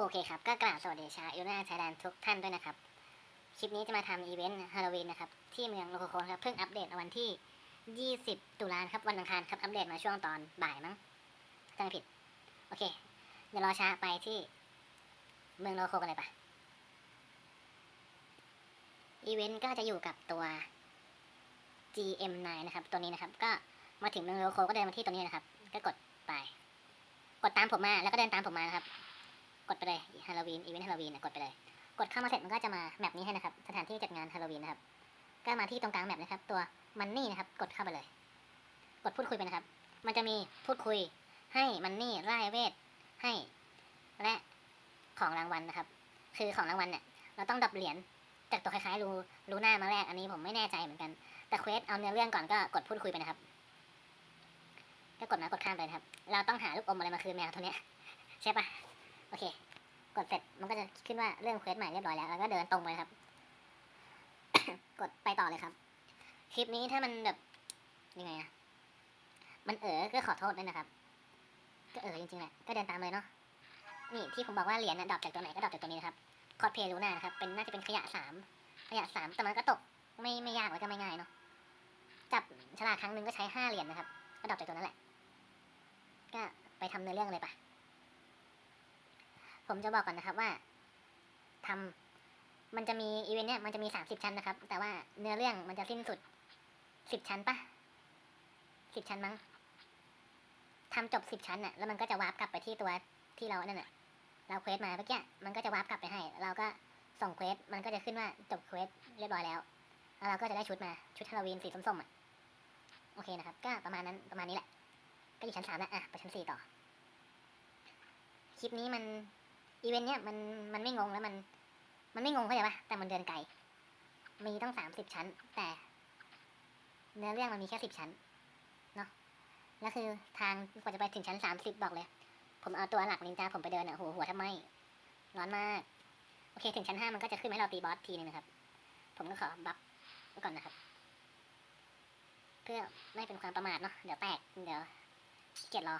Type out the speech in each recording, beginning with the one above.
โอเคครับ ก็กราบสวัสดีชาวยูน่าชายแดนทุกท่านด้วยนะครับ คลิปนี้จะมาทำอีเวนต์ฮาโลวีนนะครับ ที่เมืองโลโคโคนครับ เพิ่งอัปเดตวันที่ 20 ตุลาครับ วันอังคารครับ อัปเดตมาช่วงตอนบ่ายมั้งจำไม่ผิด โอเค เดี๋ยวรอช้าไปที่เมืองโลโคกันเลยปะอีเวนต์ก็จะอยู่กับตัว GM9 นะครับ ตัวนี้นะครับ ก็มาถึงเมืองโลโคก็เดินมาที่ตัวนี้นะครับ ก็กดไป กดตามผมมาแล้วก็เดินตามผมมานะครับ กดไปเลยฮาโลวีนอีเวนต์ฮาโลวีนนะกดไปเลย กดเข้ามาเสร็จมันก็จะมาแมปนี้ให้นะครับ สถานที่จัดงานฮาโลวีนนะครับ ก็มาที่ตรงกลางแมปนะครับ ตัวมันนี่นะครับ กดเข้าไปเลย กดพูดคุยไปนะครับ มันจะมีพูดคุยให้มันนี่ไล่เวทให้ และของรางวัลนะครับ คือของรางวัลเนี่ยเราต้องดับเหรียญจากตัวคล้ายๆรูรูหน้ามาแรกอันนี้ผมไม่แน่ใจเหมือนกัน แต่เควสเอาเนื้อเรื่องก่อนก็กดพูดคุยไปนะครับก็กดมากดข้ามไปนะครับ เราต้องหาลูกอมอะไรมาคืนแมวตัวเนี้ยใช่ปะ โอเค กดเสร็จมันก็จะขึ้นว่าเรื่องเควสใหม่เรียบร้อยแล้ว แล้วก็เดินตรงไปครับ กดไปต่อเลยครับ คลิปนี้ถ้ามันแบบยังไงอะมันเออก็ขอโทษด้วยนะครับ ก็เออจริงๆแหละ ก็เดินตามเลยเนาะ นี่ที่ผมบอกว่าเหรียญน่ะดรอปจากตัวไหนก็ดรอปจากตัวนี้นะครับ คอสเพลย์ลูน่านะครับ เป็นน่าจะเป็นขยะสาม ขยะสามแต่มันก็ตก ไม่ไม่ยากแล้วก็ไม่ง่ายเนาะ จับฉลากครั้งหนึ่งก็ใช้ห้าเหรียญนะครับ ก็ดรอปจากตัวนั้นแหละ ก็ไปทำเนื้อเรื่องเลยปะ ผมจะบอกก่อนนะครับว่าทำมันจะมีอีเวนต์เนี่ยมันจะมีสามสิบชั้นนะครับ แต่ว่าเนื้อเรื่องมันจะสิ้นสุดสิบชั้นปะสิบชั้นมั้งทำจบสิบชั้นน่ะแล้วมันก็จะวาร์ปกลับไปที่ตัวที่เรานั่นน่ะ เราเควสมาเมื่อกี้มันก็จะวาร์ปกลับไปให้ เราก็ส่งเควสมันก็จะขึ้นว่าจบเควสเรียบร้อยแล้วแล้วเราก็จะได้ชุดมาชุดฮาโลวีนสีส้มๆอะโอเคนะครับ ก็ประมาณนั้นประมาณนี้แหละ ก็อยู่ชั้นสามแล้วอะไปชั้นสี่ต่อ คลิปนี้มัน อีเวนต์เนี้ยมันมันไม่งงแล้วมัน มันไม่งงเข้าใจปะแต่มันเดินไกล มีต้องสามสิบชั้น แต่เนื้อเรื่องมันมีแค่สิบชั้นเนาะแล้วคือทางกว่าจะไปถึงชั้นสามสิบบอกเลย ผมเอาตัวหลักนินจาผมไปเดินอะโหหัวทำไมร้อนมาก โอเคถึงชั้นห้ามันก็จะขึ้นให้เราตีบอสทีนึงนะครับ ผมก็ขอบัฟก่อนนะครับ เพื่อไม่เป็นความประมาทเนาะเดี๋ยวแตกเดี๋ยวเกียจรอ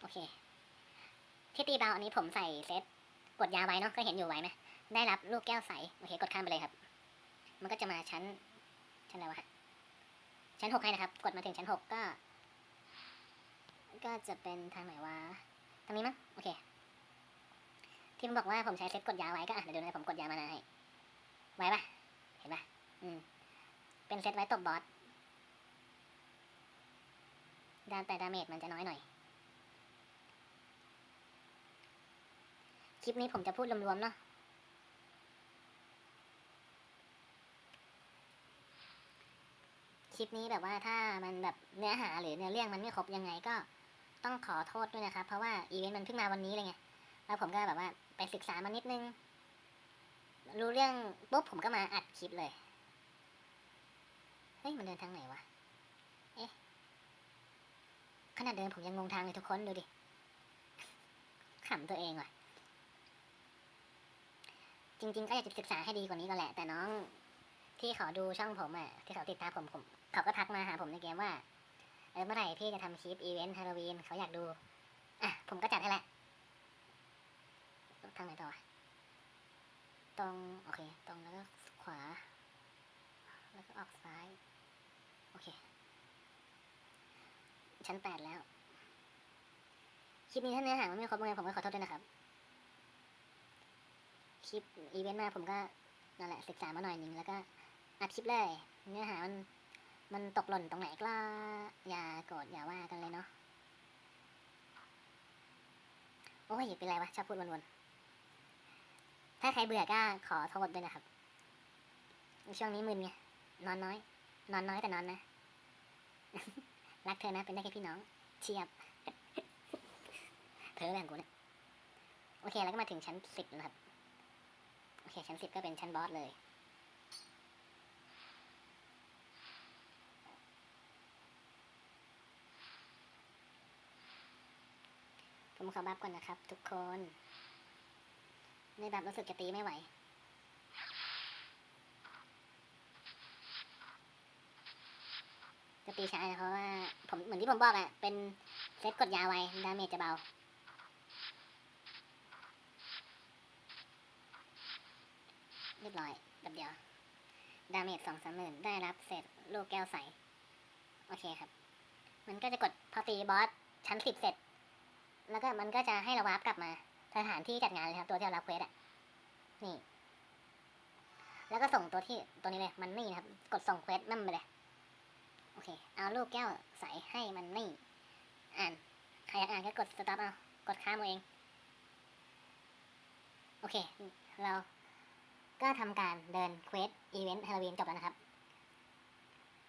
โอเค ที่ ตีเบาอันนี้ผมใส่เซตกดยาไว้เนาะก็เห็นอยู่ไว้ไหมได้รับลูกแก้วใสโอเคกดข้ามไปเลยครับ มันก็จะมาชั้น ชั้นอะไรวะชั้นหกให้นะครับ กดมาถึงชั้นหกก็ ก็จะเป็นทางไหนวะทางนี้มั้งโอเค ที่มันบอกว่าผมใช้เซตกดยาไว้ก็อะเดี๋ยวดูนะผมกดยามานาให้ไว้ปะเห็นปะอืมเป็นเซตไว้ตบบอสดานแต่ดาเมจมันจะน้อยหน่อย ลิปนี้ผมจะพูดรวมๆเนาะคลิปนี้แบบว่าถ้ามันแบบเนื้อหาหรือเนื้อเรื่องมันไม่ครบยังไงก็ต้องขอโทษด้วยนะครับ เพราะว่าอีเวนต์มันเพิ่งมาวันนี้เลยไงแล้วผมก็แบบว่าไปศึกษามานิดนึง รู้เรื่องปุ๊บผมก็มาอัดคลิปเลยเฮ้ยมันเดินทางไหนวะเอ๊ะขนาดเดินผมยังงงทางเลยทุกคนดูดิขำตัวเองว่ะ จริง ๆ ก็อยากจะศึกษาให้ดีกว่านี้ก็แหละ แต่น้องที่เขาดูช่องผมอะที่เขาติดตามผมผมเขาก็ทักมาหาผมในเกมว่าเออเมื่อไหร่พี่จะทำคลิปอีเวนต์ฮาโลวีนเขาอยากดูอะผมก็จัดให้แหละทางไหนต่อวะตรงโอเค ตรงแล้วก็ขวา แล้วก็ออกซ้าย โอเค ชั้นแปดแล้ว คลิปนี้ถ้าเนื้อหามันไม่ครบยังไงผมก็ขอโทษด้วยนะครับ คลิปอีเวนต์มาผมก็นั่นแหละศึกษามาหน่อยหนึ่งแล้วก็อัดคลิปเลย เนื้อหามันมันตกหล่นตรงไหนก็อย่าโกรธอย่าว่ากันเลยเนาะโอ้ยเป็นไรวะชอบพูดวนๆถ้าใครเบื่อก็ขอโทษด้วยนะครับ ช่วงนี้มึนไงนอนน้อย นอนน้อยแต่นอนนะ รักเธอนะเป็นได้แค่พี่น้องเชียบเธอเรื่องกูเนี่ยโอเค แล้วก็มาถึงชั้นสิบนะครับ โอเคชั้นสิบก็เป็นชั้นบอสเลย ผมขอบัฟก่อนนะครับทุกคนในแบบรู้สึกจะตีไม่ไหวจะตีช้าเพราะว่าผมเหมือนที่ผมบอกอะ่ะ เป็นเซตกดยาไว้ดาเมจจะเบา รียบร้อยแบบเดียว ดาเมจสองสามหมื่นได้รับเศษลูกแก้วใส โอเคครับ มันก็จะกดพอตีบอสชั้นสิบเสร็จ แล้วก็มันก็จะให้เราวาร์ปกลับมาสถานที่จัดงานเลยครับ ตัวที่เรารับเควสอะนี่ แล้วก็ส่งตัวที่ตัวนี้เลย มันนี่นะครับ กดส่งเควสนั่นไปเลย โอเค เอาลูกแก้วใสให้มันนี่ อ่าน ใครอยากอ่านก็กดสต็อปเอา กดค้างเอาเอง โอเค เรา ก็ทำการเดินเควสอีเวนต์ฮาโลวีนจบแล้วนะครับ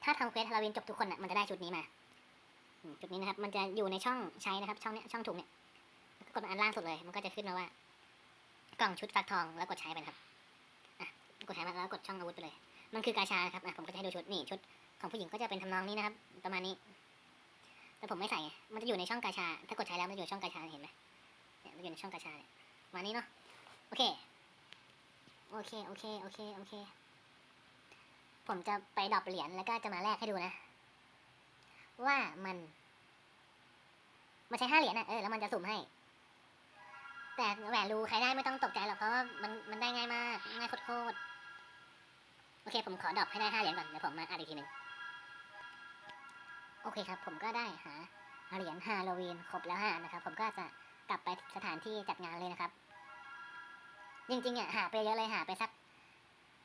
ถ้าทำเควสฮาโลวีนจบทุกคนน่ะมันจะได้ชุดนี้มา ชุดนี้นะครับ มันจะอยู่ในช่องใช้นะครับ ช่องเนี้ยช่องถุงเนี่ยกดอันล่างสุดเลย มันก็จะขึ้นมาว่า กล่องชุดฟักทองแล้วกดใช้ไปครับอะกดใช้มาแล้วกดช่องอาวุธไปเลย มันคือกาชาครับอะผมก็จะให้ดูชุดนี่ชุดของผู้หญิงก็จะเป็นทำนองนี้นะครับ ประมาณนี้ แต่ผมไม่ใส่ มันจะอยู่ในช่องกาชา ถ้ากดใช้แล้วมันจะอยู่ช่องกาชาเห็นไหมเนี่ยมันอยู่ในช่องกาชาเนี่ยมานี้เนาะ โอเค โอเค โอเค โอเค โอเค ผมจะไปดรอปเหรียญแล้วก็จะมาแลกให้ดูนะ ว่ามัน มันใช้ห้าเหรียญนะเออแล้วมันจะสุ่มให้ แต่แหวนรูใครได้ไม่ต้องตกใจหรอกเพราะว่ามันมันได้ง่ายมากง่ายโคตรโอเค ผมขอดรอปให้ได้ห้าเหรียญก่อนเดี๋ยวผมมาอ่านอีกทีหนึ่งโอเคครับ ผมก็ได้หาเหรียญฮาโลวีนครบแล้วห้านะครับ ผมก็จะกลับไปสถานที่จัดงานเลยนะครับ จริงๆอะหาไปเยอะเลยหาไปสัก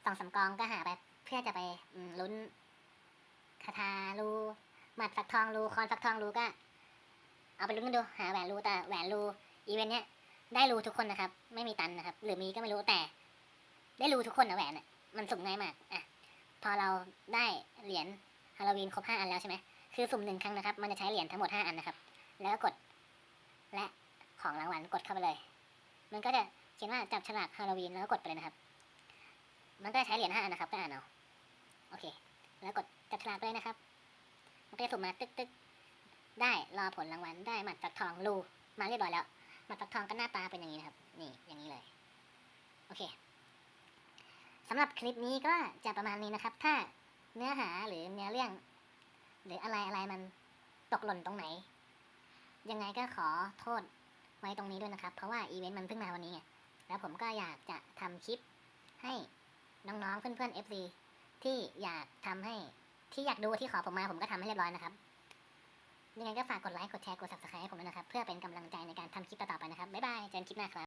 สองสามกองก็หาไปเพื่อจะไปลุ้นคาถารูหมัดฟักทองรูคอนฟักทองรูก็ เอาไปลุ้นกันดู หาแหวนรูแต่แหวนรูอีเวนต์เนี้ยได้รูทุกคนนะครับ ไม่มีตันนะครับ หรือมีก็ไม่รู้แต่ ได้รูทุกคนนะแหวนอะมันสุ่มง่ายมากอะพอเราได้เหรียญฮาโลวีนครบห้าอันแล้วใช่ไหมคือสุ่มหนึ่งครั้งนะครับ มันจะใช้เหรียญทั้งหมดห้าอันนะครับ แล้วก็กดและของรางวัลกดเข้าไปเลย มันก็จะ เขียนว่าจับฉลากฮาโลวีนแล้วกดไปเลยนะครับ มันก็จะใช้เหรียญห้านะครับ ก็อ่านเอาโอเค แล้วกดจับฉลากไปเลยนะครับ มันก็จะสุ่มมาตึกตึกได้รอผลรางวัลได้หมัดฟักทองรูมาเรียบร้อยแล้วหมัดฟักทองก็หน้าตาเป็นอย่างนี้นะครับ นี่อย่างนี้เลยโอเคสำหรับคลิปนี้ก็จะประมาณนี้นะครับ ถ้าเนื้อหาหรือเนื้อเรื่อง หรืออะไรอะไรมันตกหล่นตรงไหน ยังไงก็ขอโทษไว้ตรงนี้ด้วยนะครับ เพราะว่าอีเวนต์มันเพิ่งมาวันนี้ไง แล้วผมก็อยากจะทำคลิปให้น้องๆเพื่อนๆ FC ที่อยากทำให้ที่อยากดูที่ขอผมมาผมก็ทำให้เรียบร้อยนะครับยังไงก็ฝากกดไลค์กดแชร์กด subscribe ให้ผมด้วยนะครับ เพื่อเป็นกำลังใจในการทำคลิปต่อๆไปนะครับบ๊ายบายเจอกันคลิปหน้าครับ